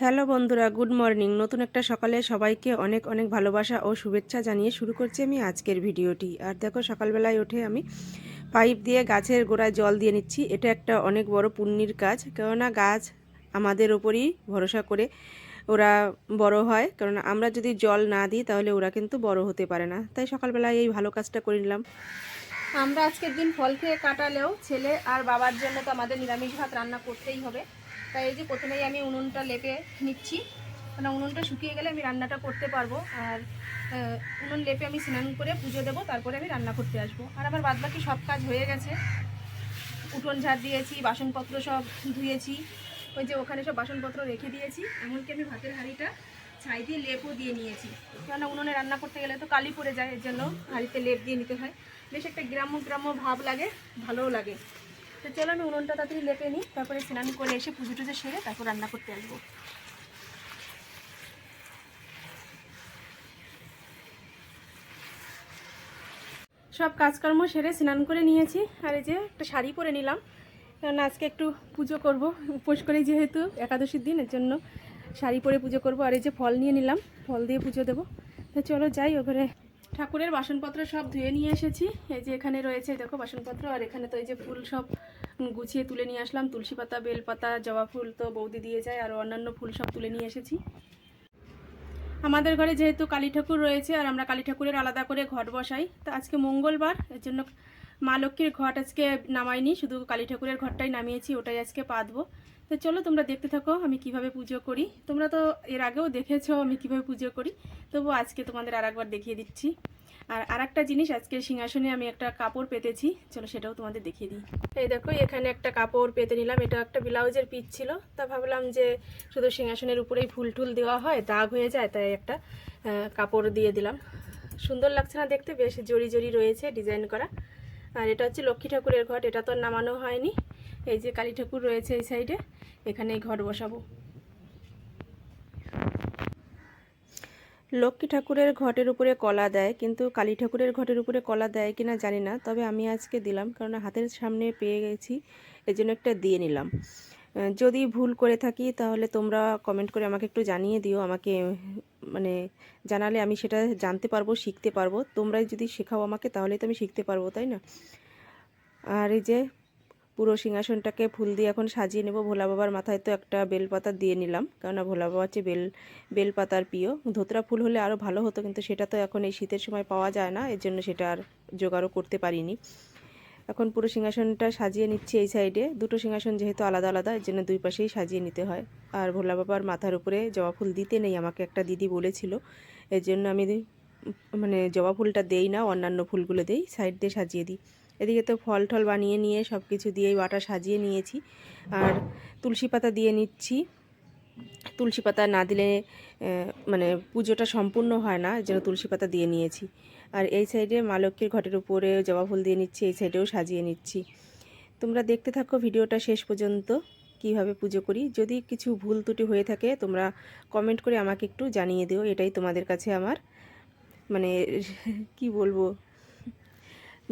Hello বন্ধুরা, good morning. নতুন একটা সকালে সবাইকে অনেক অনেক ভালোবাসা ও শুভেচ্ছা জানিয়ে শুরু করছি আমি আজকের ভিডিওটি। আর দেখো, সকালবেলায় উঠে আমি পাইপ দিয়ে গাছের গোড়ায় জল দিয়ে নিচ্ছি। এটা একটা অনেক বড় পুণ্যির কাজ। কেননা গাছ আমাদের ওপরই ভরসা করে ওরা বড় হয়। কারণ আমরা যদি জল না দিই, তাহলে ওরা কিন্তু বড় হতে পারে না। তাই সকালবেলায় এই ভালো কাজটা করে নিলাম। আমরা আজকের দিন ফল খেয়ে কাটালেও ছেলে আর বাবার জন্য তো আমাদের নিরামিষ ভাত রান্না করতেই হবে। তাই এই যে প্রথমেই আমি উনুনটা লেপে নিচ্ছি। মানে উনুনটা শুকিয়ে গেলে আমি রান্নাটা করতে পারব। আর উনুন লেপে আমি স্নান করে পুজো দেবো, তারপরে আমি রান্না করতে আসব। আর আমার বাদবাকি সব কাজ হয়ে গেছে। উঠোন ঝাড় দিয়েছি, বাসনপত্র সব ধুয়েছি। ওই যে ওখানে সব বাসনপত্র রেখে দিয়েছি। এমনকি আমি ভাতের হাঁড়িটা ছাই দিয়ে লেপও দিয়ে নিয়েছি। কেননা উনুনে রান্না করতে গেলে তো কালি পড়ে যায়, এর জন্য হাঁড়িতে লেপ দিয়ে নিতে হয়। বেশ একটা গ্রাম্য গ্রাম্য ভাব লাগে, ভালোও লাগে। তো চলো আমি উনুনটা তাড়াতাড়ি লেপে নিই, তারপরে স্নান করে এসে পুজো টুজো সেরে তারপর রান্না করতে আসব। সব কাজকর্ম সেরে স্নান করে নিয়েছি, আর এই যে একটা শাড়ি পরে নিলাম। কারণ আজকে একটু পুজো করব, উপোস করে যেহেতু একাদশীর দিন, এর জন্য শাড়ি পরে পুজো করব, আর এই যে ফল নিয়ে নিলাম, ফল দিয়ে পুজো দেবো। তো চলো যাই ওখানে ঠাকুরের বাসনপত্র সব ধুয়ে নিয়ে এসেছি। এই যে এখানে রয়েছে দেখো বাসনপত্র, আর এখানে তো এই যে ফুল সব গুছিয়ে তুলে নিয়ে আসলাম। তুলসী পাতা, বেলপাতা, জবা ফুল তো বৌদি দিয়ে যায়, আর অন্যান্য ফুল সব তুলে নিয়ে এসেছি। আমাদের ঘরে যেহেতু কালী ঠাকুর রয়েছে, আর আমরা কালী ঠাকুরের আলাদা করে ঘট বসাই, তো আজকে মঙ্গলবার, এর জন্য মা লক্ষ্মীর ঘট আজকে নামাইনি, শুধু কালী ঠাকুরের ঘরটাই নামিয়েছি, ওটাই আজকে পাতবো। তো চলো তোমরা দেখতে থাকো আমি কীভাবে পুজো করি। তোমরা তো এর আগেও দেখেছ আমি কীভাবে পুজো করি। তবু আজকে তোমাদের আর একবার দেখিয়ে দিচ্ছি। আর আর একটা জিনিস আজকে সিংহাসনে আমি একটা কাপড় পেতেছি। চলো সেটাও তোমাদের দেখিয়ে দিই। এই দেখো, এখানে একটা কাপড় পেতে নিলাম। এটা একটা ব্লাউজের পিস ছিল। তা ভাবলাম যে শুধু সিংহাসনের উপরেই ফুল টুল দেওয়া হয়, দাগ হয়ে যায়, তাই একটা কাপড় দিয়ে দিলাম। সুন্দর লাগছে না দেখতে, বেশ জড়ি জড়ি রয়েছে ডিজাইন করা। আর এটা হচ্ছে লক্ষ্মী ঠাকুরের ঘট, এটা তো নামানো হয়নি। এই যে কালী ঠাকুর রয়েছে এই সাইডে এখানে ঘট বসাবো। লক্ষ্মী ঠাকুরের ঘটের উপরে কলা দেয়, কিন্তু কালী ঠাকুরের ঘটের উপরে কলা দেয় কিনা জানি না, তবে আমি আজকে দিলাম, কারণ হাতের সামনে পেয়ে গেছি, এজন্য একটা দিয়ে নিলাম। যদি ভুল করে থাকি, তাহলে তোমরা কমেন্ট করে আমাকে একটু জানিয়ে দিও, আমাকে মানে জানালে আমি সেটা জানতে পারব, শিখতে পারব। তোমরাই যদি শেখাও আমাকে, তাহলেই তো আমি শিখতে পারব, তাই না? আর এই যে পুরো সিংহাসনটাকে ফুল দিয়ে এখন সাজিয়ে নেব। ভোলা বাবার মাথায় তো একটা বেলপাতা দিয়ে নিলাম, কেননা ভোলা বাবা হচ্ছে বেল, বেলপাতার প্রিয়। ধোতরা ফুল হলে আরও ভালো হতো, কিন্তু সেটা তো এখন এই শীতের সময় পাওয়া যায় না, এর জন্য সেটা আর জোগাড়ও করতে পারিনি। এখন পুরো সিংহাসনটা সাজিয়ে নিচ্ছি এই সাইডে। দুটো সিংহাসন যেহেতু আলাদা আলাদা, এর জন্য দুই পাশেই সাজিয়ে নিতে হয়। আর ভোলা বাবার মাথার উপরে জবা ফুল দিতে নেই, আমাকে একটা দিদি বলেছিল। এর জন্য আমি মানে জবা ফুলটা দেই না, অন্যান্য ফুলগুলো দেই, সাইড দিয়ে সাজিয়ে দিই। এদিকে তো ফল টল বানিয়ে নিয়ে সব কিছু দিয়েই বাটা সাজিয়ে নিয়েছি। আর তুলসী পাতা দিয়ে নিচ্ছি। তুলসী পাতা না দিলে মানে পুজোটা সম্পূর্ণ হয় না যেন তুলসী পাতা দিয়ে নিয়েছি। আর এই সাইডে মা লক্ষ্মীর ঘটের উপরে জবা ফুল দিয়ে নিচ্ছি, এই সাইডেও সাজিয়ে নিচ্ছি। তোমরা দেখতে থাকো ভিডিওটা শেষ পর্যন্ত, কীভাবে পুজো করি। যদি কিছু ভুল ত্রুটি হয়ে থাকে, তোমরা কমেন্ট করে আমাকে একটু জানিয়ে দিও, এটাই তোমাদের কাছে আমার মানে কি বলব,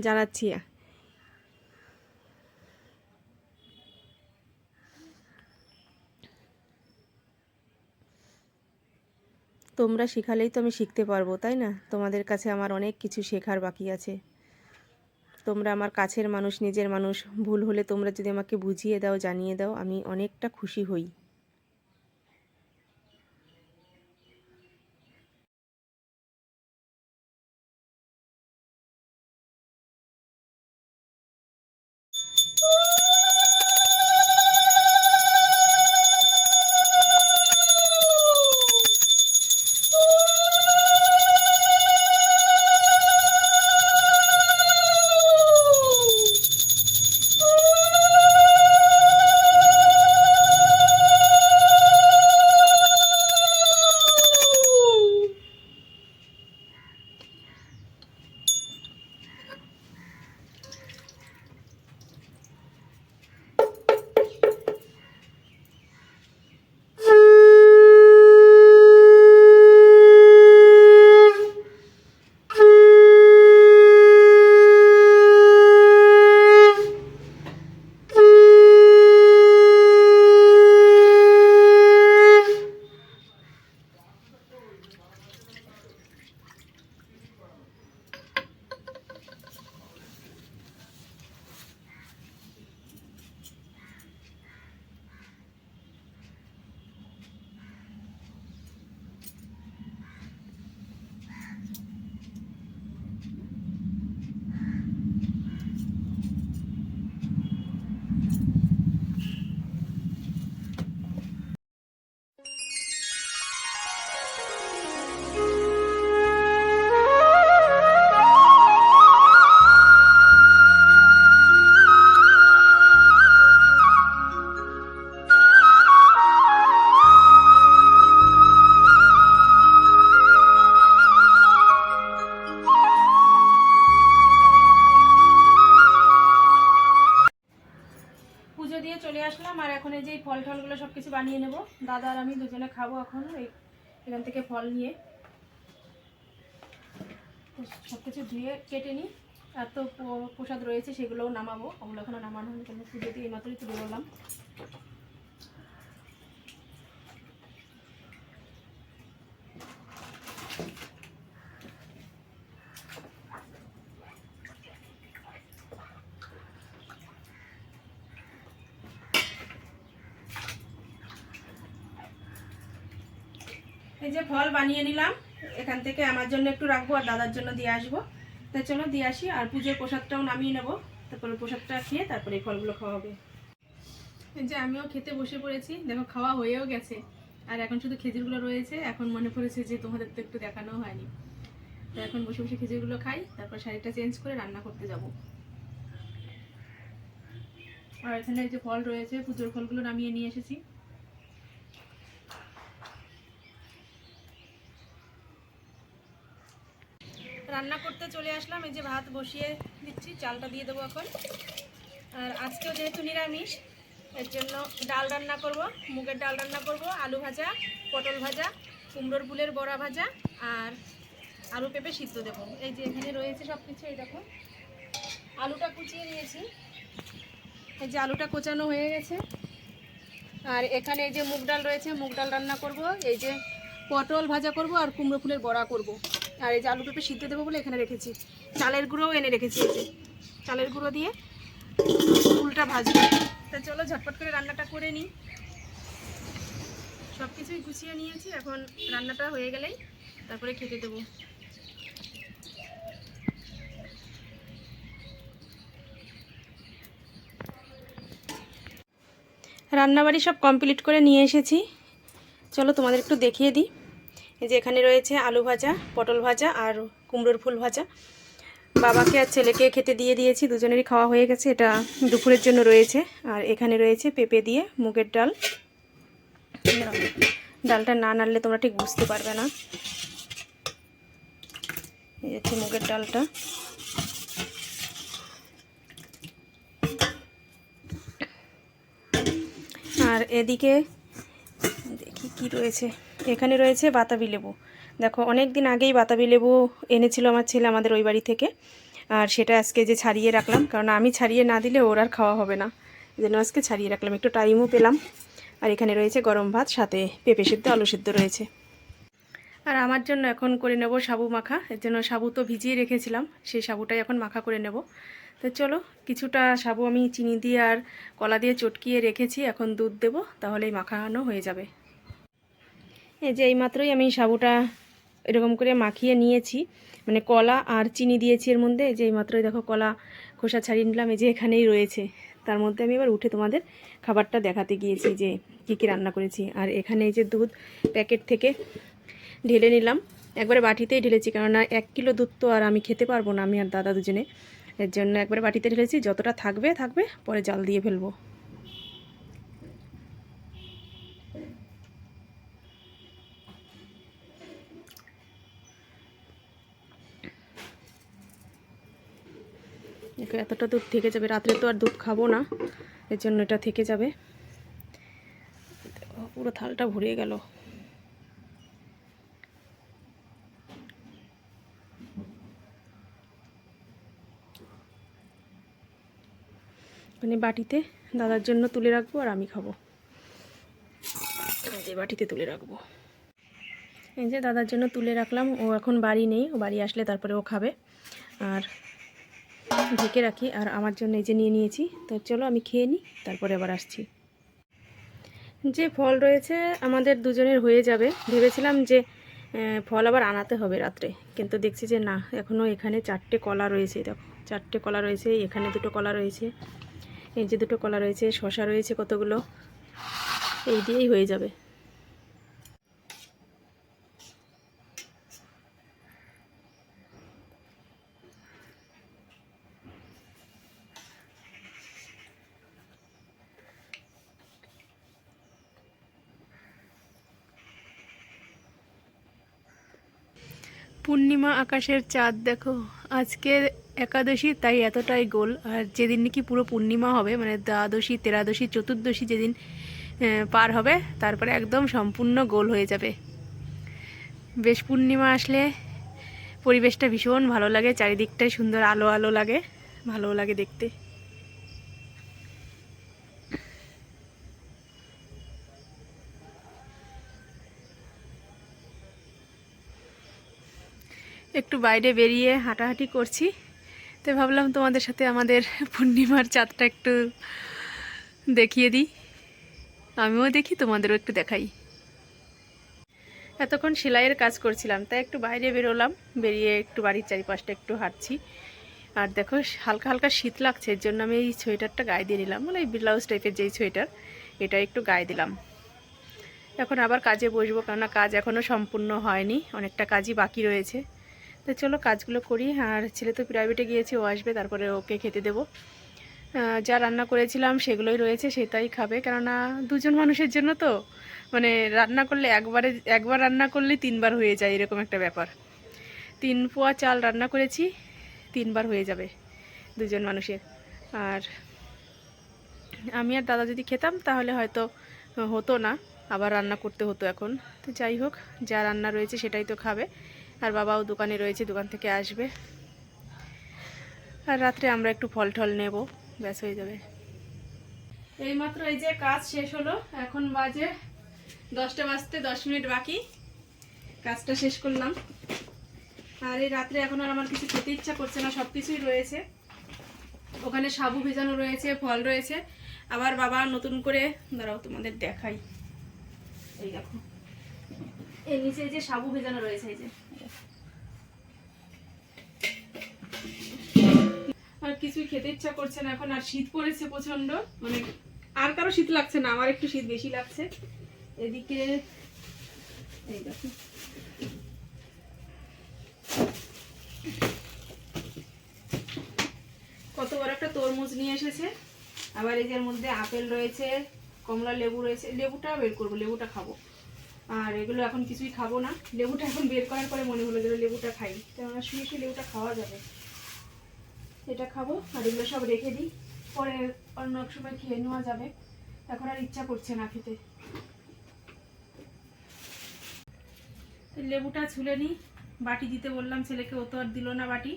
জানাচ্ছি। তোমরা শেখালেই তো আমি শিখতে পারব, তাই না? তোমাদের কাছে আমার অনেক কিছু শেখার বাকি আছে। তোমরা আমার কাছের মানুষ, নিজের মানুষ, ভুল হলে তোমরা যদি আমাকে বুঝিয়ে দাও, জানিয়ে দাও, আমি অনেকটা খুশি হই। বানিয়ে নেব। দাদা আর আমি দুজনে খাব এখন, এই এখান থেকে ফল নিয়ে। সব কিছু ধুয়ে কেটে নিই। আর তো প্রসাদ রয়েছে, সেগুলোও নামাবো। ওগুলো এখনও নামানো হয়নি কেন পুজো দিয়ে এইমাত্রই তুলে বললাম ফল বানিয়ে নিলাম। এখান থেকে আমার জন্য একটু রাখব আর দাদার জন্য দিয়ে আসব। তা চলো দিয়ে আসি আর পুজোর প্রসাদটাও নামিয়ে নেব। তারপরে প্রসাদটা খেয়ে তারপরে এই ফলগুলো খাওয়া হবে। যে আমিও খেতে বসে পড়েছি। দেখো খাওয়া হয়েও গেছে। আর এখন শুধু খেজুরগুলো রয়েছে। এখন মনে পড়েছে যে তোমাদের তো একটু দেখানো হয়নি। তো এখন বসে বসে খেজুরগুলো খাই। তারপর শাড়িটা চেঞ্জ করে রান্না করতে যাব। আর এখানে যে ফল রয়েছে, পুজোর ফলগুলো নামিয়ে নিয়ে এসেছি। রান্না করতে চলে আসলাম, এই যে ভাত বসিয়ে দিচ্ছি, চালটা দিয়ে দেবো এখন। আর আজকেও যেহেতু নিরামিষ, এর জন্য ডাল রান্না করব, মুগের ডাল রান্না করব, আলু ভাজা, পটল ভাজা, কুমড়োর ফুলের বড়া ভাজা, আর আলু পেঁপে সিদ্ধ দেবো। এই যে এখানে রয়েছে সব কিছু এই দেখো আলুটা কুচিয়ে নিয়েছি। এই যে আলুটা কোচানো হয়ে গেছে। আর এখানে এই যে মুগ ডাল রয়েছে, মুগ ডাল রান্না করব, এই যে পটল ভাজা করব, আর কুমড়ো ফুলের বড়া করব। আর এই যে আলু পেঁপে সিদ্ধ দেবো বলে এখানে রেখেছি। চালের গুঁড়োও এনে রেখেছি চালের গুঁড়ো দিয়ে ফুলটা ভাজবো। তা চলো ঝটপট করে রান্নাটা করে নিই। সব কিছুই গুছিয়ে নিয়েছি, এখন রান্নাটা হয়ে গেলেই তারপরে খেতে দেবো। রান্নাবাড়ি সব কমপ্লিট করে নিয়ে এসেছি। চলো তোমাদের একটু দেখিয়ে দিই। এই যে এখানে রয়েছে আলু ভাজা, পটল ভাজা আর কুমড়োর ফুল ভাজা। বাবাকে আর ছেলেকে খেতে দিয়ে দিয়েছি, দুজনেরই খাওয়া হয়ে গেছে, এটা দুপুরের জন্য রয়েছে। আর এখানে রয়েছে পেঁপে দিয়ে মুগের ডাল। ডালটা না নাড়লে তোমরা ঠিক বুঝতে পারবে না। এই হচ্ছে মুগের ডালটা। আর এদিকে দেখি কি রয়েছে। এখানে রয়েছে বাতাবি লেবু। দেখো অনেক দিন আগেই বাতাবি লেবু এনেছিল আমার ছেলে আমাদের ওই বাড়ি থেকে। আর সেটা আজকে যে ছাড়িয়ে রাখলাম, কারণ আমি ছাড়িয়ে না দিলে ওর আর খাওয়া হবে না। জন্য আজকে ছাড়িয়ে রাখলাম। একটু টাইমও পেলাম। আর এখানে রয়েছে গরম ভাত, সাথে পেঁপে সিদ্ধ, আলু সিদ্ধ রয়েছে। আর আমার জন্য এখন করে নেব সাবু মাখা। এর জন্য সাবু তো ভিজিয়ে রেখেছিলাম, সেই সাবুটাই এখন মাখা করে নেব। তো চলো, কিছুটা সাবু আমি চিনি দিয়ে আর কলা দিয়ে চটকিয়ে রেখেছি। এখন দুধ দেবো, তাহলেই মাখানো হয়ে যাবে। যে এইমাত্রই আমি সাবুটা এরকম করে মাখিয়ে নিয়েছি। মানে কলা আর চিনি দিয়েছি এর মধ্যে। এই যে এইমাত্রই দেখো কলা খোসা ছাড়িয়ে নিলাম। এই যে এখানেই রয়েছে। তার মধ্যে আমি এবার উঠে তোমাদের খাবারটা দেখাতে গিয়েছি যে কী কী রান্না করেছি। আর এখানে এই যে দুধ প্যাকেট থেকে ঢেলে নিলাম। একবারে বাটিতেই ঢেলেছি কেননা এক কিলো দুধ তো আর আমি খেতে পারব না, আমি আর দাদা দুজনে। এর জন্য একবারে বাটিতে ঢেলেছি। যতটা থাকবে থাকবে, পরে জাল দিয়ে ফেলব। এতটা দুধ থেকে যাবে। রাত্রে তো আর দুধ খাব না এর জন্য এটা থেকে যাবে। পুরো থালটা ভরে গেল। মানে বাটিতে দাদার জন্য তুলে রাখব আর আমি খাব। যে বাটিতে তুলে রাখব। এই যে দাদার জন্য তুলে রাখলাম, ও এখন বাড়ি নেই, ও বাড়ি আসলে তারপরে ও খাবে। আর ঢেকে রাখি আর আমার জন্য এই যে নিয়ে নিয়েছি। তো চলো আমি খেয়ে নিই, তারপরে আবার আসছি। যে ফল রয়েছে আমাদের দুজনের হয়ে যাবে। ভেবেছিলাম যে ফল আবার আনাতে হবে রাত্রে। কিন্তু দেখছি যে না এখনও এখানে চারটে কলা রয়েছে। দেখো, চারটে কলা রয়েছে, এখানে দুটো কলা রয়েছে, এই যে দুটো কলা রয়েছে শশা রয়েছে কতগুলো, এই দিয়েই হয়ে যাবে। পূর্ণিমা আকাশের চাঁদ, দেখো আজকে একাদশী তাই এতটাই গোল। আর যেদিন নাকি পুরো পূর্ণিমা হবে মানে দ্বাদশী, তেরাদশী, চতুর্দশী যেদিন পার হবে, তারপরে একদম সম্পূর্ণ গোল হয়ে যাবে। বেশ পূর্ণিমা আসলে পরিবেশটা ভীষণ ভালো লাগে, চারিদিকটাই সুন্দর আলো আলো লাগে ভালো লাগে দেখতে। একটু বাইরে বেরিয়ে হাঁটাহাঁটি করছি। তো ভাবলাম তোমাদের সাথে আমাদের পূর্ণিমার চাঁদটা একটু দেখিয়ে দিই। আমিও দেখি, তোমাদেরও একটু দেখাই। এতক্ষণ সেলাইয়ের কাজ করছিলাম, তাই একটু বাইরে বেরোলাম, বেরিয়ে একটু বাড়ির চারিপাশটা একটু হাঁটছি। আর দেখো, হালকা হালকা শীত লাগছে, এর জন্য আমি এই সোয়েটারটা গায়ে দিয়ে নিলাম মানে এই ব্লাউজ টাইপের যেই সোয়েটার, এটা একটু গায়ে দিলাম। এখন আবার কাজে বসবো, কেননা কাজ এখনও সম্পূর্ণ হয়নি, অনেকটা কাজই বাকি রয়েছে। তো চলো কাজগুলো করি। আর ছেলে তো প্রাইভেটে গিয়েছে, ও আসবে, তারপরে ওকে খেতে দেবো। যা রান্না করেছিলাম সেগুলোই রয়েছে সেটাই খাবে। কেননা দুজন মানুষের জন্য তো মানে রান্না করলে একবারে, একবার রান্না করলে তিনবার হয়ে যায় এরকম একটা ব্যাপার। তিন পোয়া চাল রান্না করেছি, তিনবার হয়ে যাবে দুজন মানুষের। আর আমি আর দাদা যদি খেতাম, তাহলে হয়তো হতো না, আবার রান্না করতে হতো এখন। তো যাই হোক, যা রান্না রয়েছে সেটাই তো খাবে। আর বাবাও দোকানে রয়েছে, দোকান থেকে আসবে। আর রাত্রে আমরা একটু ফল টল নেব, ব্যাস হয়ে যাবে। এইমাত্র এই যে কাজ শেষ হলো, এখন বাজে দশটা বাজতে দশ মিনিট বাকি। কাজটা শেষ করলাম। আর এই রাত্রে এখন আর আমার কিছু খেতে ইচ্ছা করছে না সব কিছুই রয়েছে। ওখানে সাবু ভেজানো রয়েছে, ফল রয়েছে। আবার বাবা নতুন করে, দাঁড়াও তোমাদের দেখাই। এই দেখো। এই নিচে যে সাবু ভেজানো রয়েছে, এই যে। আর কিছুই খেতে ইচ্ছা করছে না এখন, আর শীত পড়েছে প্রচণ্ড মানে আর কারও শীত লাগছে না, আমার একটু শীত বেশি লাগছে। এদিকে এই দেখো। কত বড় একটা তরমুজ নিয়ে এসেছে। আবার এর মধ্যে আপেল রয়েছে, কমলা লেবু রয়েছে লেবুটা বের করব, লেবুটা খাব। আর এগুলো এখন কিছুই খাব না। লেবুটা এখন বের করার পরে মনে হলো যে লেবুটা খাই। কেননা শুয়ে শুয়ে লেবুটা খাওয়া যাবে। এটা খাব, আর এগুলো সব রেখে দিই। পরে অন্য এক সময় খেয়ে নেওয়া যাবে। এখন আর ইচ্ছা করছে না খেতে। লেবুটা ছুলে নিই। বাটি দিতে বললাম ছেলেকে, ও তো আর দিল না বাটি।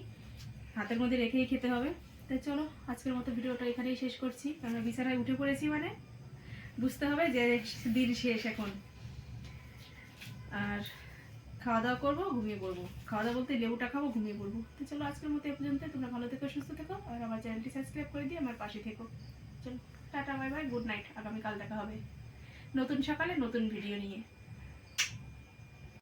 হাতের মধ্যে রেখেই খেতে হবে। তাই চলো, আজকের মতো ভিডিওটা এখানেই শেষ করছি। আমরা বিছানায় উঠে পড়েছি মানে। বুঝতে হবে যে দিন শেষ এখন। আর খাওয়া দাওয়া করব, ঘুমিয়ে পড়ব। খাওয়া দাওয়া বলতে লেবুটা খাব, ঘুমিয়ে পড়ব। তো চলো আজকের মতো এ পর্যন্ত। তোমরা ভালো থেকো, সুস্থ থেকো, আর আমার চ্যানেলটি সাবস্ক্রাইব করে দিয়ে আমার পাশে থেকো। চলো, tata, bye bye, good night. আগামীকাল দেখা হবে। নতুন সকালে নতুন ভিডিও নিয়ে।